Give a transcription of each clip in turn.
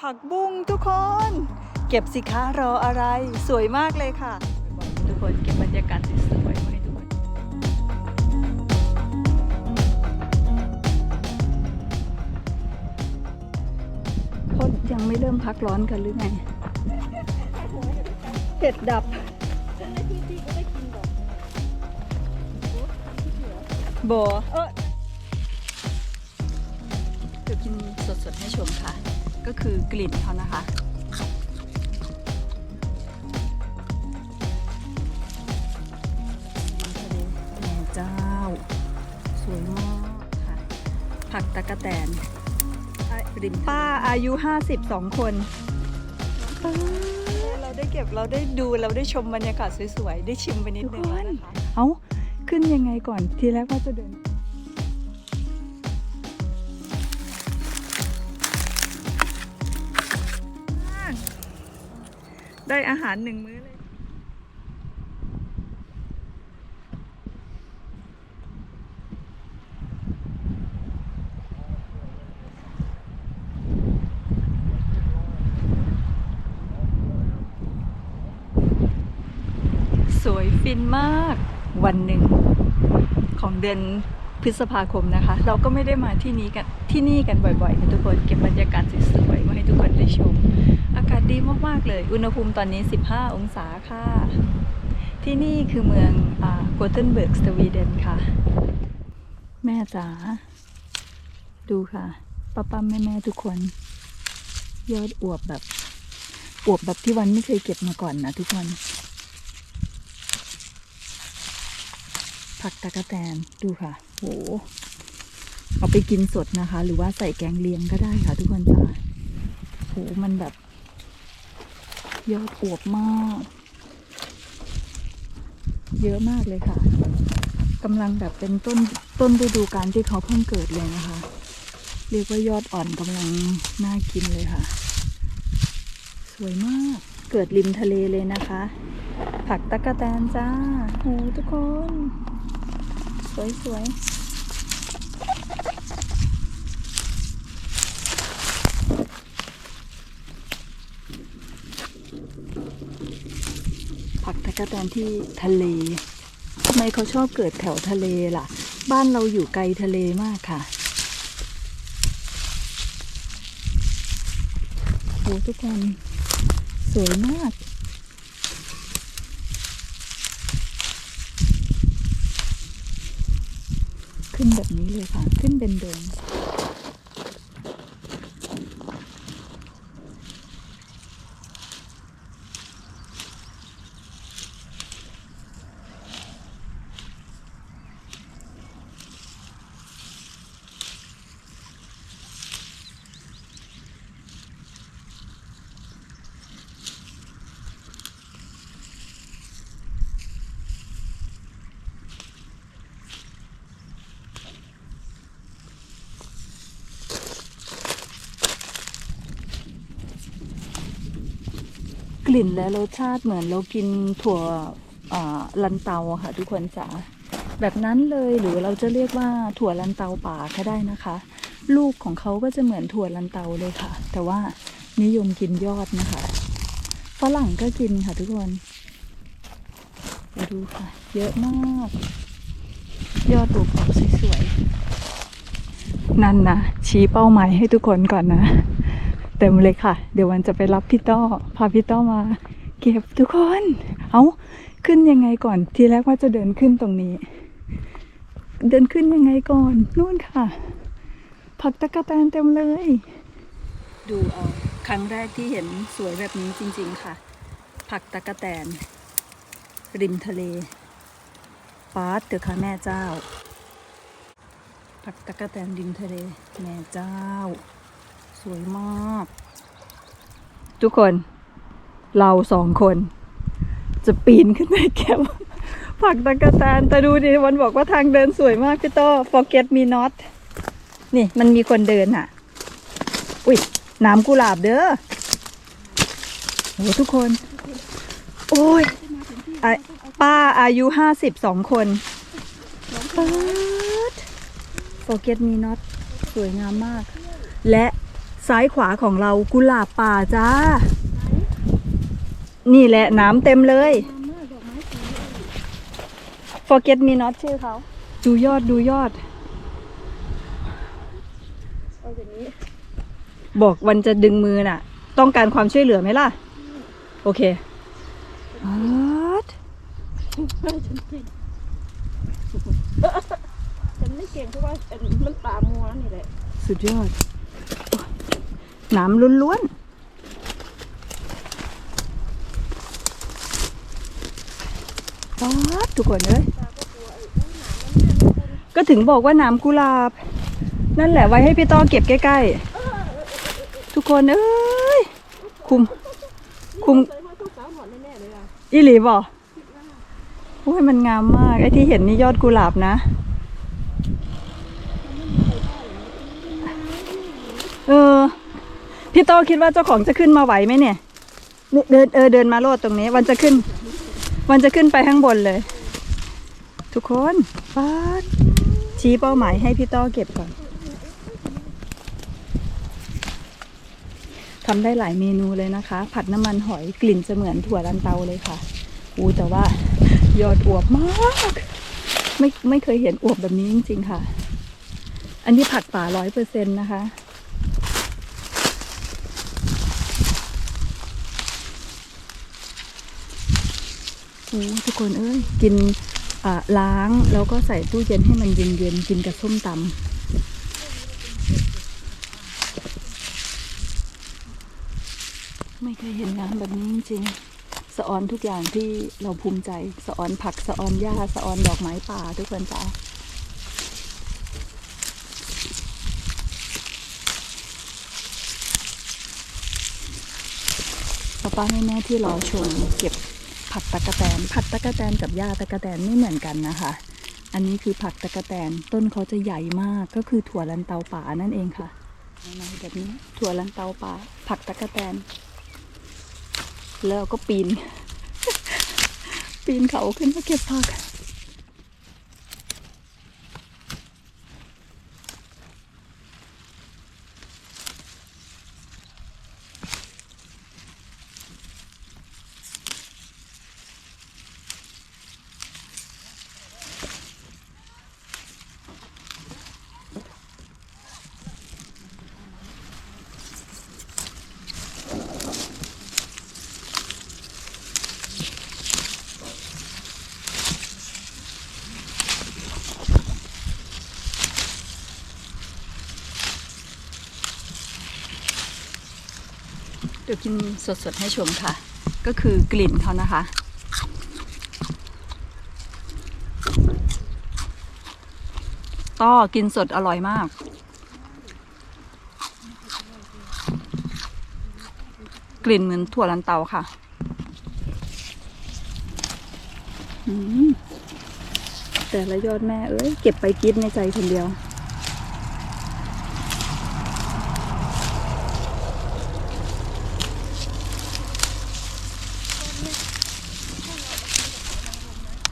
ผักบุ้งทุกคน เก็บสิคะรออะไรสวยมากเลยค่ะทุกคนเก็บบรรยากาศสวยๆมาให้ทุกคนพดยังไม่เริ่มพักร้อนกันหรือไงเห็ดดับโบเออเดี๋ยวกินสดๆให้ชมค่ะ ก็คือกลิ่นเขานะคะ แม่เจ้า สวยมากค่ะ ผักตะกะแตนริมป้าอายุ 52 คนเออเราได้เก็บเราได้ดูเราได้ชมบรรยากาศสวยๆ ได้ชิมไปนิดนึงแล้วนะคะ เอ้า ขึ้นยังไงก่อนทีแรกว่าจะเดิน ได้อาหารหนึ่งมื้อเลย สวยฟินมากวันหนึ่งของเดือนพฤษภาคมนะคะ เราก็ไม่ได้มาที่นี้กันที่นี่กันบ่อยๆกันทุกคน เก็บบรรยากาศสวยๆมาให้ทุกคนได้ชม ดีมากๆเลย อุณหภูมิตอนนี้ 15 องศาค่ะ ที่นี่คือเมืองโกเทนเบิร์กสวีเดนค่ะ แม่จ๋า ดูค่ะป้าป้าแม่แม่ทุกคน ยอดอวบแบบอวบแบบที่วันไม่เคยเก็บมาก่อนนะทุกคน ผักตะกะแตนดูค่ะ โห เอาไปกินสดนะคะ หรือว่าใส่แกงเลียงก็ได้ค่ะทุกคนจ้าโหมันแบบ ยอดอวบมาก เยอะมากเลยค่ะกำลังแบบเป็นต้นต้นฤดูกาลที่เขาเพิ่งเกิดเลยนะคะ เรียกว่ายอดอ่อนกำลังน่ากินเลยค่ะ สวยมากเกิดริมทะเลเลยนะคะ ผักตะกะแตนจ้าโหทุกคน สวยสวยผั กตะกะแตนที่ทะเลทำไมเขาชอบเกิดแถวทะเลล่ะ บ้านเราอยู่ไกลทะเลมากค่ะโหทุกคนสวยมากขึ้นแบบนี้เลยค่ะ ขึ้นเป็นเดิน ลิ่นและรสชาติเหมือนเรากินถั่วลันเตาค่ะ ทุกคนจ๋าแบบนั้นเลยหรือเราจะเรียกว่าถั่วลันเตาป่าก็ได้นะคะ ลูกของเขาก็จะเหมือนถั่วลันเตาเลยค่ะ แต่ว่านิยมกินยอดนะคะฝรั่งก็กินค่ะทุกคนมาดูค่ะ เยอะมาก ยอดตูบออกสวยๆนั่นนะชี้เป้าหมายให้ทุกคนก่อนนะ เต็มเลยค่ะ เดี๋ยววันจะไปรับพี่ต้อ พาพี่ต้อมา เก็บทุกคน เอาขึ้นยังไงก่อน ทีแรกว่าจะเดินขึ้นตรงนี้ เดินขึ้นยังไงก่อน นู่นค่ะ ผักตะกะแตนเต็มเลย ดูเอาครั้งแรกที่เห็นสวยแบบนี้จริง ๆ ค่ะ ผักตะกะแตน ริมทะเลปาดเถอะค่ะแม่เจ้า ผักตะกะแตนริมทะเล แม่เจ้า สวยมาก ทุกคนเราสองคน จะปีนขึ้นไปเก็บผักตะกะแตนแต่ดูดิวันบอกว่าทางเดินสวยมากพี่โต้ forget me not นี่มันมีคนเดินอะ อุ้ยน้ำกุหลาบเด้อโหทุกคน โอ้ยอป้าอายุห้าสิบสองคนปาด forget me not สวยงามมาก และ ซ้ายขวาของเรากุหลาบป่าจ้า นี่แหละน้ำเต็มเลย forget me not ชื่อเขา ดูยอดดูยอดเอาอย่างนี้บอกวันจะดึงมือน่ะ ต้องการความช่วยเหลือไหมล่ะ โอเคอาดฉันเก่งฉันไม่เก่งเพราะว่าอันมันป่ามัวนี่แหละ สุดยอดโอ๊ย น้ำล้วนๆป๊าดทุกคนเลยก็ถึงบอกว่าน้ำกุหลาบ นั่นแหละไว้ให้พี่ต้อเก็บใกล้ๆ ทุกคนเอ้ย คุม คุมอีหลีบอโอ้ยมันงามมาก ไอ้ที่เห็นนี่ยอดกุหลาบนะ เออ พี่โตคิดว่าเจ้าของจะขึ้นมาไหวไหมเนี่ย เดินเออเดินมาโลดตรงนี้ วันจะขึ้น วันจะขึ้นไปข้างบนเลย ทุกคนป้าดชี้เป้าหมายให้พี่โต้เก็บก่อนทำได้หลายเมนูเลยนะคะ ผัดน้ำมันหอยกลิ่นจะเหมือนถั่วลันเตาเลยค่ะ อูแต่ว่ายอดอวบมาก ไม่ไม่เคยเห็นอวบแบบนี้จริง ๆ ค่ะ อันนี้ผักป่าร้อยเปอร์เซ็นต์นะคะ ทุกคนเอ้ยกินล้างแล้วก็ใส่ตู้เย็นให้มันเย็นๆกินกับส้มตำไม่เคยเห็นงานแบบนี้จริงๆสะออนทุกอย่างที่เราภูมิใจ สะออนผัก สะออนหญ้า สะออนดอกไม้ป่าทุกคนจ้าป้าป้แม่ที่รอชมเก็บ ผักตะกะแตน ผักตะกะแตนกับหญ้าตะกะแตนไม่เหมือนกันนะคะ อันนี้คือผักตะกะแตน ต้นเขาจะใหญ่มาก ก็คือถั่วลันเตาป่านั่นเองค่ะแบบนี้ ถั่วลันเตาป่า ผักตะกะแตน แล้วก็ปีน ปีนเขาขึ้นมาเก็บผัก ดี๋ยวกินสดๆให้ชมค่ะ ก็คือกลิ่นเขานะคะ ต้อกินสดอร่อยมาก กลิ่นเหมือนถั่วลันเตาค่ะแต่ละยอดแม่เอ้ยเก็บไปกินในใจคนเดียว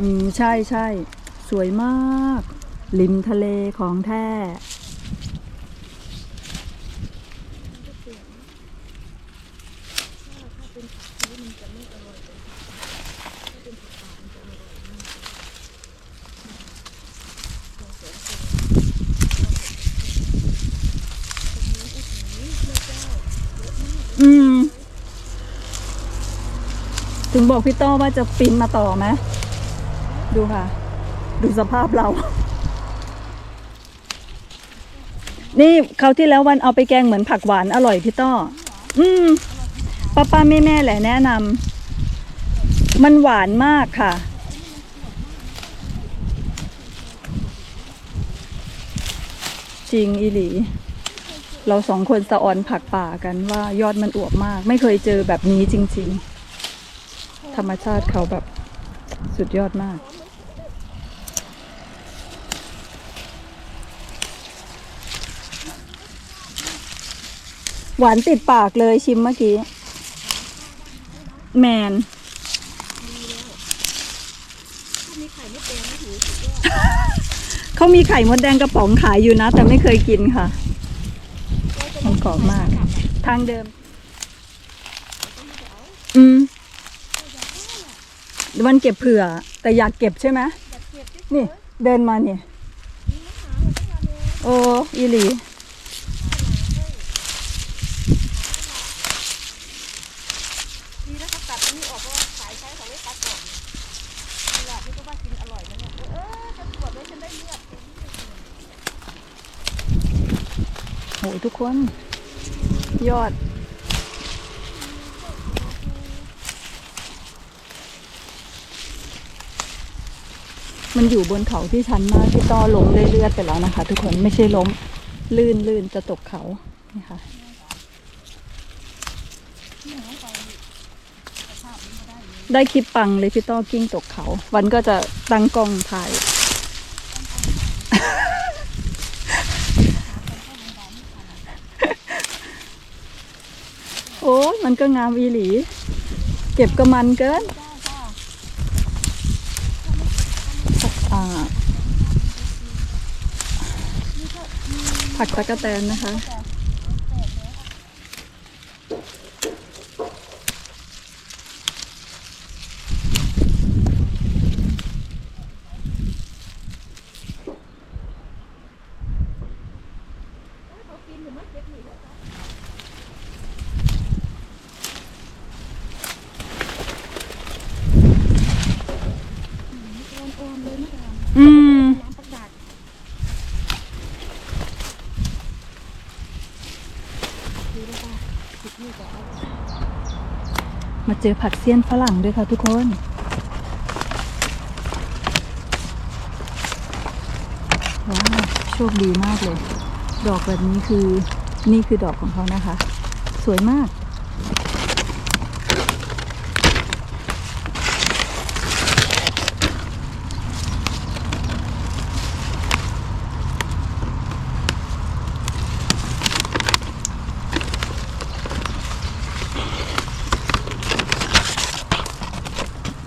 อืมใช่ใช่สวยมาก ริมทะเลของแท้อืม ถึงบอกพี่ต้อว่าจะปีนมาต่อไหม ดูค่ะ ดูสภาพเรา นี่เขาที่แล้ววันเอาไปแกงเหมือนผักหวานอร่อยพี่ต้อ อืมป้าป้าแม่แม่แหละแนะนำมันหวานมากค่ะ จริงอีหลี เราสองคนสะออนผักป่ากันว่ายอดมันอวบมาก ไม่เคยเจอแบบนี้จริง ๆ ธรรมชาติเขาแบบสุดยอดมาก หวานติดปากเลยชิมเมื่อกี้ แมนเขามีไข่มดแดงกระป๋องขายอยู่นะ แต่ไม่เคยกินค่ะ มันกรอบมาก ทางเดิม อืมมันเก็บเผื่อ แต่อยากเก็บใช่ไหมอยากเก็บที่นี่ เดินมาเนี่ยมีมะขามมาตั้งนานเลยโอ้อีหลี ดีนะเขาตัดอันนี้ออกเพราะว่าขายใช้เขาไม่ตัดออกนี่แหละที่ก็ว่ากินอร่อยนะเนี่ยเออจะตรวจไว้ฉันได้เลือด โหทุก คน ยอด มันอยู่บนเขาที่ชันมากที่ต้อล้มเรื่อยๆไปแล้วนะคะ ทุกคนไม่ใช่ล้ม ลื่นลื่นจะตกเขานี่ค่ะได้คลิปปังเลยพี่ต้อกิ้งตกเขา วันก็จะตั้งกล้องถ่าย โอ้ยมันก็งามอีหลี เก็บก็มันเกินผักตะกะแตนนะคะ อ่อนๆเลยนะคะ อืม น้ำประกาศดูได้ป่ะติดลูกอะ มาเจอผักเสี้ยนฝรั่งด้วยค่ะทุกคน ว้าวโชคดีมากเลย ดอกแบบนี้คือนี่คือดอกของเขานะคะ สวยมาก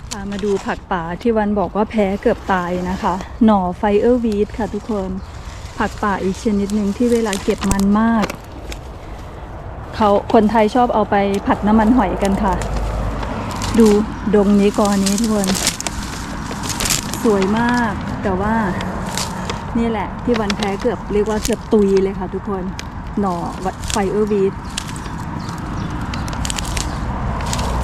พามาดูผักป่าที่วันบอกว่าแพ้เกือบตายนะคะ หน่อไฟเออร์วีดค่ะทุกคน ผักป่าอีกชนิดหนึ่งที่เวลาเก็บมันมาก เขาคนไทยชอบเอาไปผัดน้ำมันหอยกันค่ะ ดูดงนี้กอนี้ทุกคน สวยมากแต่ว่านี่แหละที่วันแพ้เกือบเรียกว่าเกือบตุยเลยค่ะทุกคน หน่อไฟเออร์วีด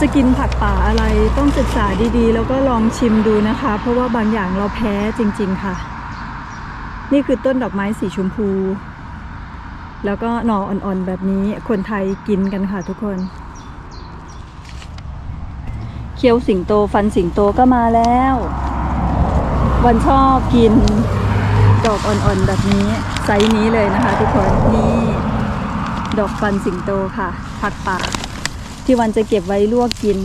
จะกินผักป่าอะไรต้องศึกษาดีๆ แล้วก็ลองชิมดูนะคะ เพราะว่าบางอย่างเราแพ้จริง ๆค่ะ นี่คือต้นดอกไม้สีชมพู แล้วก็หน่ออ่อนๆแบบนี้คนไทยกินกันค่ะทุกคน เคี้ยวสิงโตฟันสิงโตก็มาแล้ว วันชอบกินดอกอ่อนๆแบบนี้ไซส์นี้เลยนะคะ ทุกคนนี่ดอกฟันสิงโตค่ะผักป่า ที่วันจะเก็บไว้ลวกกิน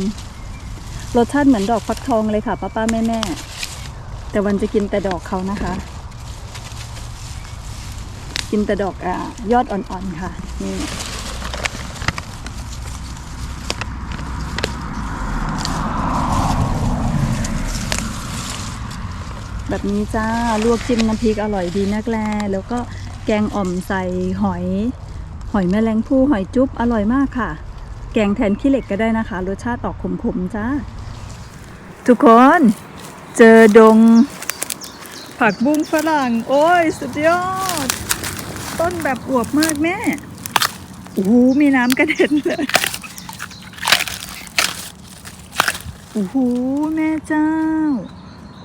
รสชาติเหมือนดอกฟักทองเลยค่ะป้าป้าแม่แม่แต่วันจะกินแต่ดอกเขานะคะ กินแต่ดอกอ่ายอดอ่อนๆค่ะนี่แบบนี้จ้า ลวกจิ้มน้ำพริกอร่อยดีนักแลแล้วก็แกงอ่อมใส่หอย หอยแมลงภู่หอยจุ๊บอร่อยมากค่ะ แกงแทนขี้เหล็กก็ได้นะคะ รสชาติออกขมๆจ้า ทุกคนเจอดง ผักบุ้งฝรั่ง โอ้ย สุดยอด ต้นแบบอวบมากแม่โอ้โหมีน้ำกระเด็นเลยโอ้โหแม่เจ้า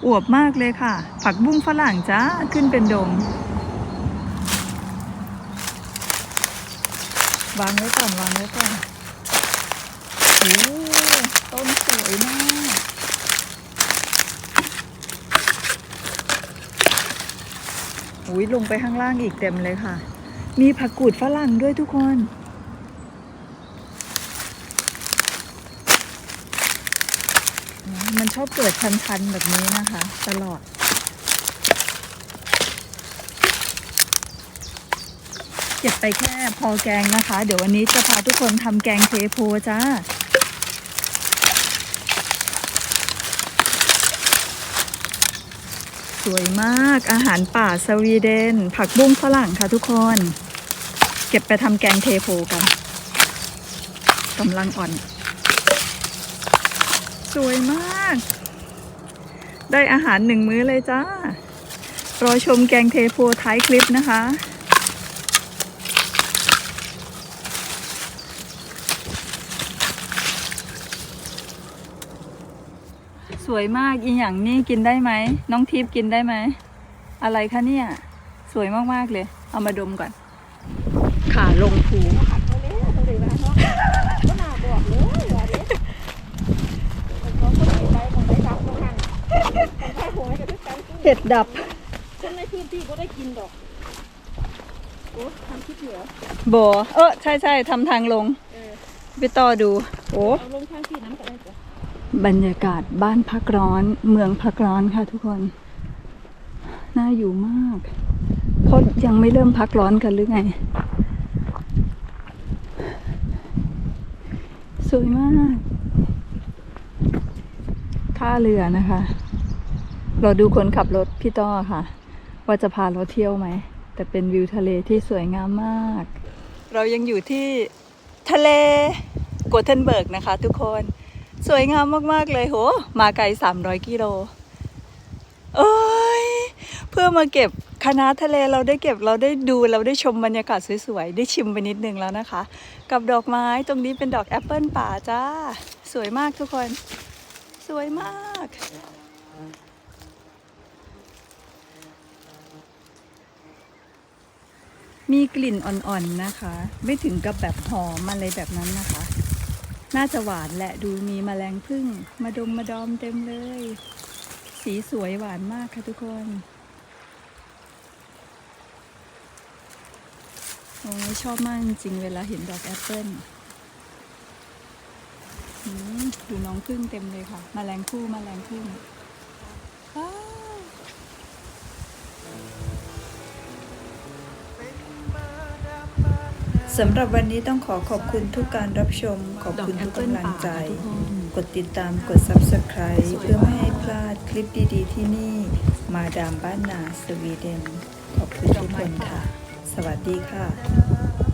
อวบมากเลยค่ะ ผักบุ้งฝรั่งจ้าขึ้นเป็นดงวางไว้ก่อนวางไว้ก่อน โอ้ต้นสวยมากอุ้ยลงไปข้างล่างอีกเต็มเลยค่ะ มีผักกูดฝรั่งด้วยทุกคน มันชอบเกิดชันๆแบบนี้นะคะ ตลอดเก็บไปแค่พอแกงนะคะ เดี๋ยววันนี้จะพาทุกคนทำแกงเทโพจ้า สวยมากอาหารป่าสวีเดน ผักบุ้งฝรั่งค่ะทุกคน เก็บไปทำแกงเทโพกันกำลังอ่อน สวยมาก ได้อาหารหนึ่งมื้อเลยจ้ารอชมแกงเทโพท้ายคลิปนะคะ สวยมากอีหยังนี่กินได้ไหมน้องทิพย์กินได้ไหมอะไรคะเนี่ยสวยมากๆเลย เอามาดมก่อนขาลงภูขัดตัวนี้ตรงไหนวะเนาะก็น่าบอกเลยว่าเด็กคนเขาคนไหนไปคนไหนดับตรงนั้นคนไทยหัวให้กันทุกกันเห็ดดับคนในพื้นที่ก็ได้กินดอกโอ้ทำคลิปเหนือบอเออใช่ใช่ทำทางลงไปต่อดู โอ้ลงทางที่น้ำกันได้จ้ะ บรรยากาศบ้านพักร้อน เมืองพักร้อนค่ะทุกคน น่าอยู่มากเขายังไม่เริ่มพักร้อนกันหรือไง สวยมาก ท่าเรือนะคะ เราดูคนขับรถพี่ต้อค่ะ ว่าจะพาเราเที่ยวไหม แต่เป็นวิวทะเลที่สวยงามมาก เรายังอยู่ที่ทะเลโกเทนเบิร์กนะคะทุกคน สวยงามมากๆเลยโห มาไกล 300 กิโลเอ้ยเพื่อมาเก็บคณะทะเลเราได้เก็บเราได้ดูเราได้ชมบรรยากาศสวยๆ ได้ชิมไปนิดนึงแล้วนะคะ กับดอกไม้ตรงนี้เป็นดอกแอปเปิลป่าจ้า สวยมากทุกคน สวยมาก มีกลิ่นอ่อนๆนะคะ ไม่ถึงกับแบบหอมอะไรแบบนั้นนะคะ น่าจะหวานแหละดูมีแมลงพึ่ง มาดมมาดอมเต็มเลย สีสวยหวานมากค่ะทุกคนโอ้ยชอบมากจริงเวลาเห็นดอกแอปเปิ้ลดูน้องพึ่งเต็มเลยค่ะแมลงผู้แมลงพึ่ง สำหรับวันนี้ต้องขอขอบคุณทุกการรับชม ขอบดอกคุณแอทุปกเปิ้ลกำลังป่าใจค่ะทุกคนกดติดตามกด Subscribe เพื่อไม่ให้พลาดคลิปดีๆที่นี่ มาดามบ้านนาสวีเดน ขอบคุณทุกคนค่ะ สวัสดีค่ะ